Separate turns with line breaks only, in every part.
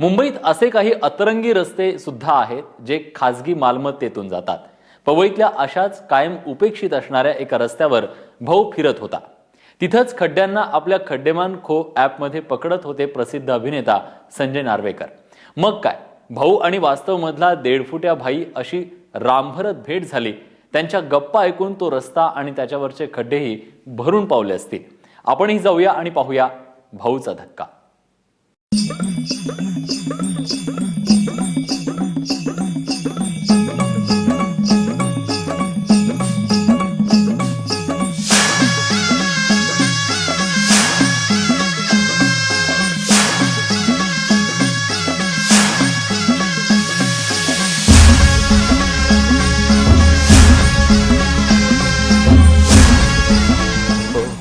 मुंबईत असे काही अतरंगी रस्ते सुद्धा आहेत जे खाजगी मालमत्तेतून जातात. पवईतल्या अशाच कायम उपेक्षित असणाऱ्या एका रस्त्यावर भाऊ फिरत होता. तिथंच खड्ड्यांना आपल्या खड्डेमान खो ॲपमध्ये पकडत होते प्रसिद्ध अभिनेता संजय नार्वेकर. मग काय? भाऊ आणि वास्तवमधला देडफुट्या भाई अशी रामभरत भेट झाली. त्यांच्या गप्पा ऐकून तो रस्ता आणि त्याच्यावरचे खड्डेही भरून पावले असतील. आपणही जाऊया आणि पाहूया भाऊचा धक्का.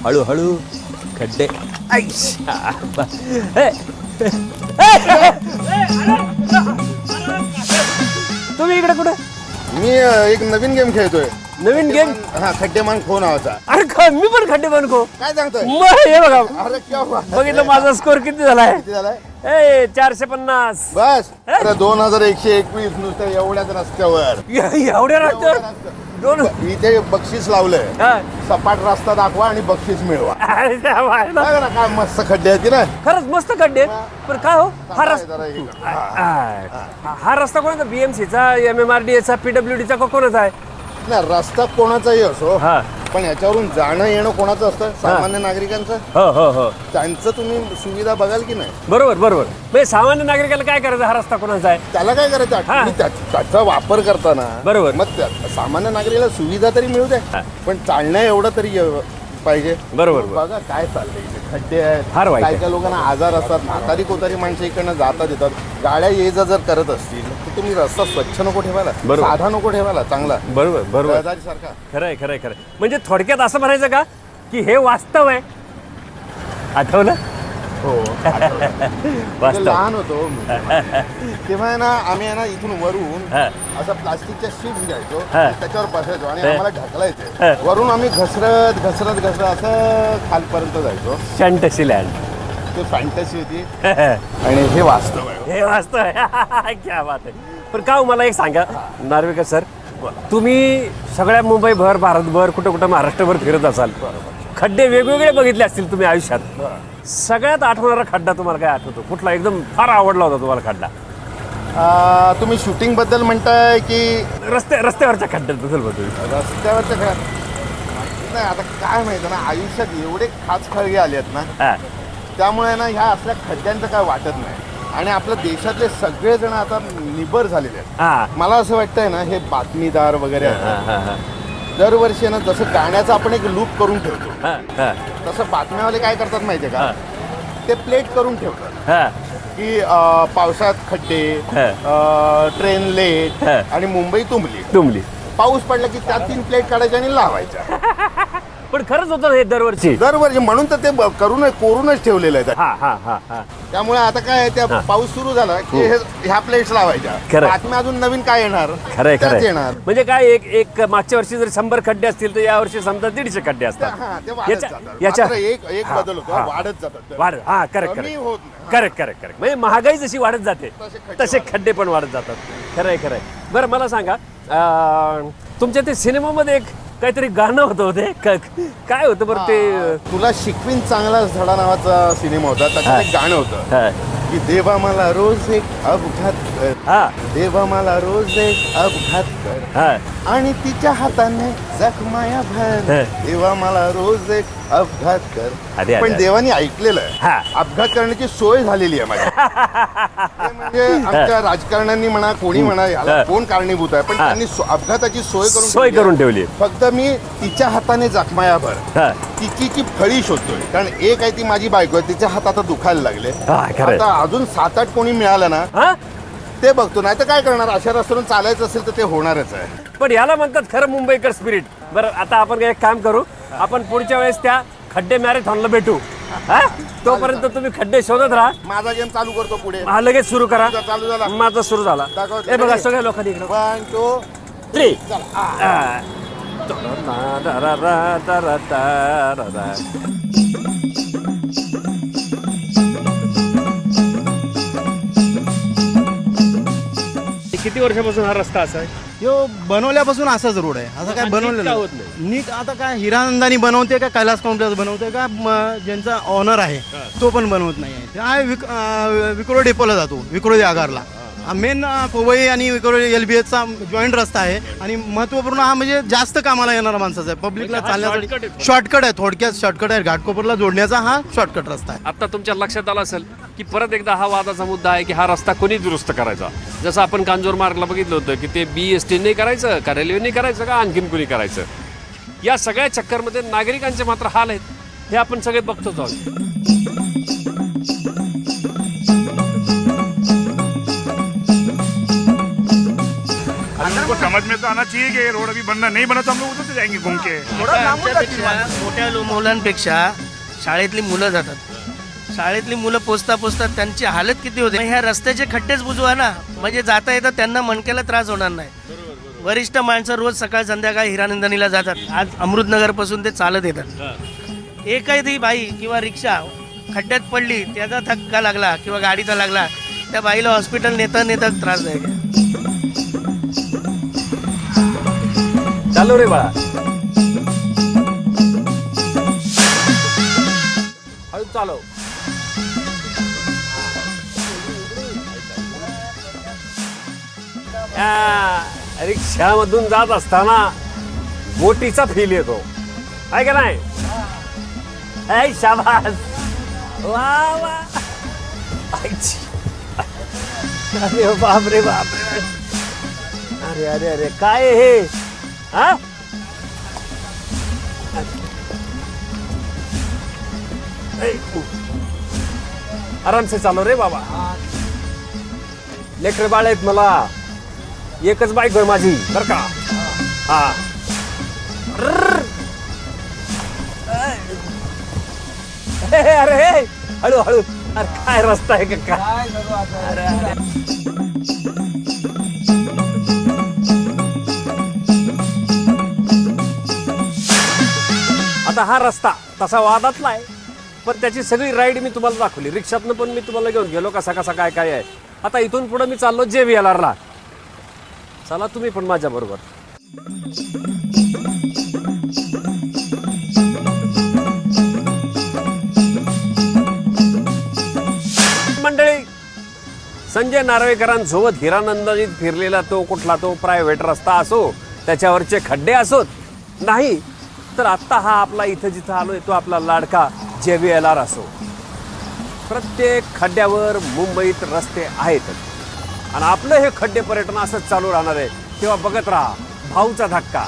हळू हळू खड्डे आईशा. तुम्ही इकडे कुठे?
मी अ, एक नवीन गेम खेळतोय.
नवीन गेम
हा खड्डेमान खो नावाचा
अरे ख- मी पण खड्डे बनको
काय सांगतोय?
मग हे बघा.
अरे क्या बात आहे.
बघितलं माझा स्कोर किती झालाय?
किती झालाय?
ए चारशे पन्नास.
बस. अरे दोन हजार एकशे एकवीस नुसतं एवढ्याच रस्त्यावर?
एवढ्या रस्त्यावर. दोन
इथे बक्षीस लावलंय. सपाट रस्ता दाखवा आणि बक्षीस मिळवा.
अरे त्या बायला.
बघा ना काय मस्त खड्डे आहेत ना
खरंच मस्त खड्डे पण काय हो हा रस्ता
जरा.
हा. हा रस्ता कोणाचा? बीएमसीचा एम एम आर डी चा पीडब्ल्यू चा कोणाचा आहे?
नाही रस्ता कोणाचाही असो.
हा.
पण याच्यावरून जाणं येणं कोणाचं असतं? सामान्य नागरिकांचं?
हो हो हो.
त्यांचं तुम्ही सुविधा बघाल की नाही?
बरोबर बरोबर. म्हणजे सामान्य नागरिकाला काय करायचं? हा रस्ता कोणाचा आहे?
त्याला काय करायचं?
हा.
त्या- त्याचा वापर करताना
बरोबर.
मग त्या- सामान्य नागरिकाला सुविधा तरी मिळू द्या. पण चालण्या एवढं तरी पाहिजे.
बरोबर, बरोबर.
बघा काय चाललंय इथे. खड्डे आहेत.
फार वाईट
काय
आहे.
काय लोकांना आजार असतात. म्हातारी कोतारी माणसं इकडनं जातात येतात गाड्या ये जा जर करत असतील तर तुम्ही रस्ता स्वच्छ नको ठेवायला.
बरोबर.
साधा नको ठेवायला चांगला.
बरोबर बरोबर.
सारखा.
खरंय खरंय खरंय. म्हणजे थोडक्यात असं म्हणायचं का की हे वास्तव आहे. आठवलं?
हो.
वास्तव.
लहान होतो मी. तेव्हा आहे ना आम्ही आहे ना इथून वरून
हा.
असं प्लास्टिकच्या शीट घ्यायचो
हा.
त्याच्यावर बसायचो आणि
हा.
आम्हाला
हा.
ढकलायचे वरून आम्ही घसरत घसरत घसरत असं खालपर्यंत जायचो.
शंटशी लँड
ते फॅन्टसी होती. आणि हे वास्तव आहे.
हे वास्तव आहे. क्या बात आहे. पण का हो, मला एक सांगा. नार्वेकर सर तुम्ही सगळ्या मुंबईभर भारतभर कुठं कुठं महाराष्ट्रभर फिरत असाल. खड्डे वेगवेगळे बघितले असतील तुम्ही आयुष्यात. सगळ्यात आठवणारा खड्डा तुम्हाला काय आठवतो कुठला एकदम फार आवडला होता तुम्हाला खड्डा
आ, तुम्ही शूटिंगबद्दल म्हणताय की
रस्ते रस्त्यावरच्या खड्ड्याबद्दल बोलतो मी.
रस्त्यावरच्या खेळ नाही आता काय माहिती ना आयुष्यात एवढे खास खळगे आले आहेत ना
हा.
त्यामुळे ना ह्या असल्या खड्ड्यांचं काय वाटत नाही आणि आपल्या देशातले सगळेजण आता निबर झालेले आहेत
हा.
मला असं वाटतंय ना हे बातमीदार वगैरे आहेत ना. दरवर्षी ना जसं गाण्याचं आपण एक लूप करून ठेवतो तसं बातम्यावाले काय करतात माहितीये. का ते प्लेट करून ठेवतात. की अं, पावसात खड्डे. अं, ट्रेन लेट. आणि मुंबई तुंबली
तुंबली
पाऊस पडला की त्या तीन प्लेट काढायच्या आणि लावायच्या
पण खरंच होतं हे दरवर्षी.
दरवर्षी म्हणून तर ते ब- करूनच कोरूनच ठेवलेलं आहे
हा हा हा हा.
त्यामुळे आता काय आहे, त्या. पाऊस सुरू झाला की हे- ह्या प्लेट्स लावायच्या.
खरं.
बातम्या अजून नवीन काय येणार?
खरंय
त्याच
खरंय.
येणार.
म्हणजे काय एक एक मागच्या वर्षी जर शंभर खड्डे असतील तर या वर्षी समजा दीडशे खड्डे
त्या-
असतात.
हा, ते वाढत जातात. मात्र एक एक
हा,
बदल होतो.
हा.
वाढत जातात
वाढ हा करेक्ट
कमी
करेक्ट
होत नाही.
करेक्ट करेक्ट करेक्ट म्हणजे महागाई जशी वाढत जाते
तसे खड्डे
तसे
वाढत.
खड्डे पण वाढत जातात. खरंय खरंय. बरं मला सांगा अं, तुमच्या ते सिनेमामध्ये एक काहीतरी गाणं होतं हो ते क- काय होतं बरं ते?
तुला शिकवीन चांगला धडा नावाचा सिनेमा होता त्याच्यात एक गाणं होतं.
हा,
की देवा मला रोज एक अपघात कर.
हा.
देवा मला रोज एक अपघात कर.
हा.
आणि तिच्या हाताने जखमाया भर.
हा.
देवा मला रोज एक अपघात
अरे,
कर पण
अरे.
देवानी ऐकलेलं
हा.
आहे अपघात करण्याची सोय झालेली आहे माझी ते म्हणजे आमच्या राजकारण्यांनी म्हणा कोणी म्हणा याला
हा.
कोण कारणीभूत आहे? पण
हा.
त्यांनी सो- अपघाताची सोय करून
सोय
ठेवली आहे.
करून ठेवली
फक्त मी तिच्या हाताने जखमाया भर.
हा.
तिची फळी शोधतोय कारण एक आहे ती माझी बायको आहे तिच्या हात आता दुखायला लागले.
हा, खरंय.
आता अजून सात आठ कोणी मिळालं ना
हा?
ते बघतो नाही तर काय करणार? अशा रस्त्यावरून चालायचं असेल तर ते होणारच आहे.
पण याला म्हणतात खरं मुंबईकर स्पिरिट बरं आता आपण एक काम करू आपण पुढच्या वेळेस त्या खड्डे मॅरेथॉनला भेटू. हा? तोपर्यंत तुम्ही खड्डे शोधत राहा.
माझा गेम चालू करतो पुढे.
हा लगेच सुरू करा.
तुझा चालू झाला.
माझा सुरू झाला.
दाखव.
हे बघा सगळ्या लोकांनी इकडं.
वन टू
थ्री
चला.
किती वर्षापासून हा रस्ता असा आहे?
यो बनवल्यापासून असाच रोड आहे. असं काय
नीट
बनवलेलं
का
नाही.
होत नाही?
नीट आता काय हिरानंदानी बनवते का कैलास कॉम्प्लेक्स बनवते का म- ज्यांचा ऑनर आहे तो पण बनवत नाही आहे. ते आहे विक अं, विक्रोळी डेपोला जातो विक्रोळी आगारला. मेन कोवई आणि एल बी एचचा जॉईंट रस्ता आहे. आणि महत्त्वपूर्ण हा म्हणजे जास्त कामाला येणारा माणसाचा आहे. पब्लिकला
म्हणजे
चालण्यासाठी शॉर्टकट आहे थोडक्यात शॉर्टकट आहे. घाटकोपरला जोडण्याचा हा शॉर्टकट रस्ता आहे.
आता तुमच्या लक्षात आलं असेल की परत एकदा हा वादाचा मुद्दा आहे की हा रस्ता कोणी दुरुस्त करायचा? जसं आपण कांजोर मार्गला बघितलं होतं की ते बी एस टीने करायचं का रेल्वेने करायचं का आणखीन कोणी करायचं? या सगळ्या चक्करमध्ये नागरिकांचे मात्र हाल आहेत. हे आपण सगळे बघतोच आहोत.
समझ में तो आना चाहिए कि ये रोड अभी बनना नहीं बना तो हम लोग उधर से जाएंगे घूम के।
मोठ्या लो- मुलांपेक्षा शाळेतली मुलं जातात. शाळेतली मुलं पोचता पोचता त्यांची हालत किती होते? ह्या रस्त्याचे खड्डेच बुजवा ना. म्हणजे जाता येतं त्यांना मणक्याला त्रास होणार नाही. वरिष्ठ माणसं रोज सकाळ संध्याकाळ हिरानंदनीला जातात. आज अमृतनगरपासून ते चालत येतात. एकही बाई किंवा रिक्षा खड्ड्यात पडली त्याचा धक्का लागला किंवा गाडीचा लागला त्या बाईला हॉस्पिटल नेता नेता त्रासदायक आहे
चालू रे बाळा. हळू चालव. या रिक्षामधून जात असताना मोठीचा फील येतो. आहे का नाही? ऐ शाबास. वा वा. आईची. अरे बाप रे बाप. रे अरे अरे अरे काय हे? हा. आराम से चालो रे बाबा. लेकर बाळ आहेत मला. एकच बाईक होय माझी बर का? हा. अरे हळू हळू. अरे काय रस्ता आहे का? काय? अरे, आता हा रस्ता तसा वादातला आहे. पण त्याची सगळी राईड मी तुम्हाला दाखवली. रिक्षातनं पण मी तुम्हाला घेऊन गेलो. कसा कसा काय काय आहे. आता इथून पुढे मी चाललो जे व्ही ला. चला तुम्ही पण माझ्या बरोबर. मंडळी संजय नार्वेकरांसोबत हिरानंदजीत फिरलेला तो कुठला तो प्रायव्हेट रस्ता असो त्याच्यावरचे खड्डे असोत नाही तर आत्ता हा आपला इथं जिथं आलोय तो आपला लाडका जे व्ही एल आर असो. प्रत्येक खड्ड्यावर मुंबईत रस्ते आहेत. आणि आपलं हे खड्डे पर्यटन असंच चालू राहणार आहे. तेव्हा बघत राहा भाऊचा धक्का.